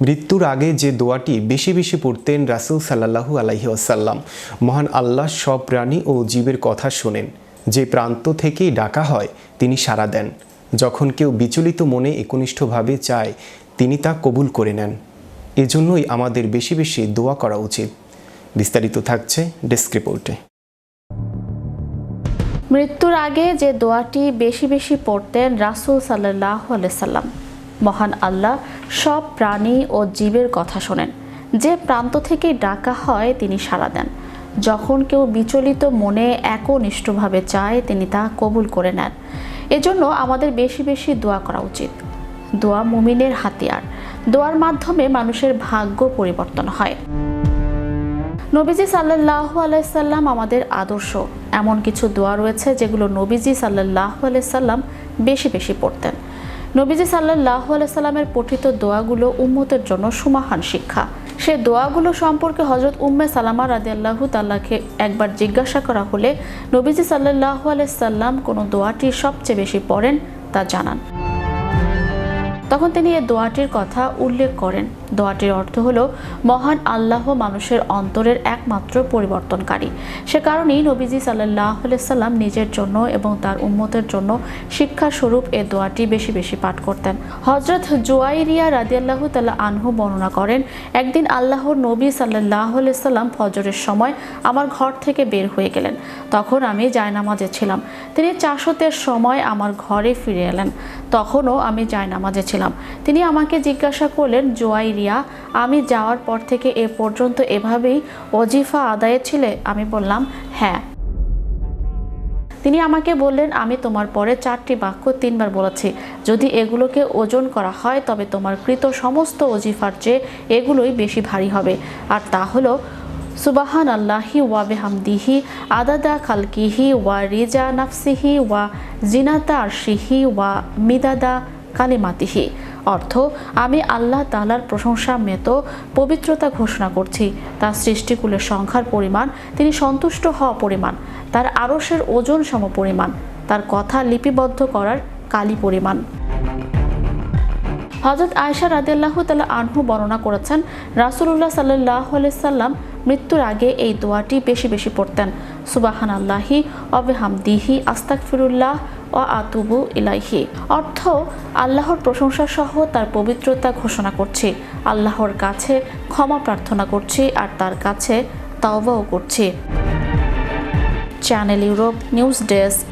মৃত্যুর আগে যে দোয়াটি বেশি বেশি পড়তেন রাসুল সাল্লাহু আলাইহি আসাল্লাম মহান আল্লাহ সব প্রাণী ও জীবের কথা শোনেন। যে প্রান্ত থেকেই ডাকা হয়, তিনি সাড়া দেন। যখন কেউ বিচলিত মনে একনিষ্ঠভাবে চায়, তিনি তা কবুল করে নেন। এজন্যই আমাদের বেশি বেশি দোয়া করা উচিত। বিস্তারিত থাকছে ডেস্ক রিপোর্টে। মৃত্যুর আগে যে দোয়াটি বেশি বেশি পড়তেন রাসূল সাল্লাহ সাল্লাম মহান আল্লাহ সব প্রাণী ও জীবের কথা শোনেন। যে প্রান্ত থেকে ডাকা হয় তিনি সাড়া দেন। যখন কেউ বিচলিত মনে একনিষ্ঠভাবে চায়, তিনি তা কবুল করে নেন। এজন্য আমাদের বেশি বেশি দোয়া করা উচিত। দোয়া মুমিনের হাতিয়ার। দোয়ার মাধ্যমে মানুষের ভাগ্য পরিবর্তন হয়। নবীজি সাল্লাহ আলাইসাল্লাম আমাদের আদর্শ। এমন কিছু দোয়া রয়েছে যেগুলো নবীজি সাল্লাহ আলাইসাল্লাম বেশি বেশি পড়তেন। নবীজি সাল্লাহ আলাইসাল্লামের পঠিত দোয়াগুলো উম্মতের জন্য সুমাহান শিক্ষা। সে দোয়াগুলো সম্পর্কে হজরত উম্মে সালামা রাজি আল্লাহ তাল্লাহকে একবার জিজ্ঞাসা করা হলে নবীজি সাল্লাহ আলাইসাল্লাম কোনো দোয়াটি সবচেয়ে বেশি পড়েন তা জানান। তখন তিনি এই দোয়াটির কথা উল্লেখ করেন। দোয়াটির অর্থ হলো, মহান আল্লাহ মানুষের অন্তরের একমাত্র পরিবর্তনকারী। সে কারণেই নবীজি সাল্লাহ সাল্লাম নিজের জন্য এবং তার উম্মতের জন্য শিক্ষাস্বরূপ এ দোয়াটি বেশি বেশি পাঠ করতেন। হজরত জুয়াইরিয়া রাদিয়াল্লাহ তাল্লাহ আনহু বর্ণনা করেন, একদিন আল্লাহর নবী সাল্লাহ সাল্লাম ফজরের সময় আমার ঘর থেকে বের হয়ে গেলেন। তখন আমি জায়নামাজে ছিলাম। তিনি চাষতের সময় আমার ঘরে ফিরে এলেন। তখনও আমি জায়নামাজে ছিলাম। তিনি আমাকে জিজ্ঞাসা করলেন জোয়াইরিয়া আমি যাওয়ার পর থেকে এ পর্যন্ত এভাবেই অজিফা আদায়ে ছিলে? আমি বললাম হ্যাঁ। তিনি আমাকে বললেন, আমি তোমার পরে চারটি বাক্য তিনবার বলেছি। যদি এগুলোকে ওজন করা হয়, তবে তোমার কৃত সমস্ত অজিফার চেয়ে এগুলোই বেশি ভারী হবে। আর তা হলো সুবাহান আল্লাহি ওয়া বেহামদিহি, আদাদা খালকিহি, ওয়া রিজা নাফসিহি, ওয়া জিনাতা আরশিহি, ওয়া মিদাদা কালিমাতিহি। অর্থ, আমি আল্লাহ তালার প্রশংসা মেত পবিত্রতা ঘোষণা করছি। তার সৃষ্টিকুলের সংখ্যার পরিমাণ, তিনি সন্তুষ্ট হওয়া পরিমাণ, তার আরসের ওজন সম পরিমাণ, তার কথা লিপিবদ্ধ করার কালি পরিমাণ। হজরত আয়সা রাদিয়াল্লাহ তালা আনহু বর্ণনা করেছেন, রাসুলুল্লাহ সাল্লাহ সাল্লাম মৃত্যুর আগে এই দোয়াটি বেশি বেশি পড়তেন। সুবাহান আল্লাহি অবেহামদিহি আস্তাক ফিরুল্লাহ ও আতুবু ইলাইহি, অর্থ আল্লাহর প্রশংসা সহ তার পবিত্রতা ঘোষণা করছি। আল্লাহর কাছে ক্ষমা প্রার্থনা করছি আর তার কাছে তাওবাও করছি। Channel Europe news desk.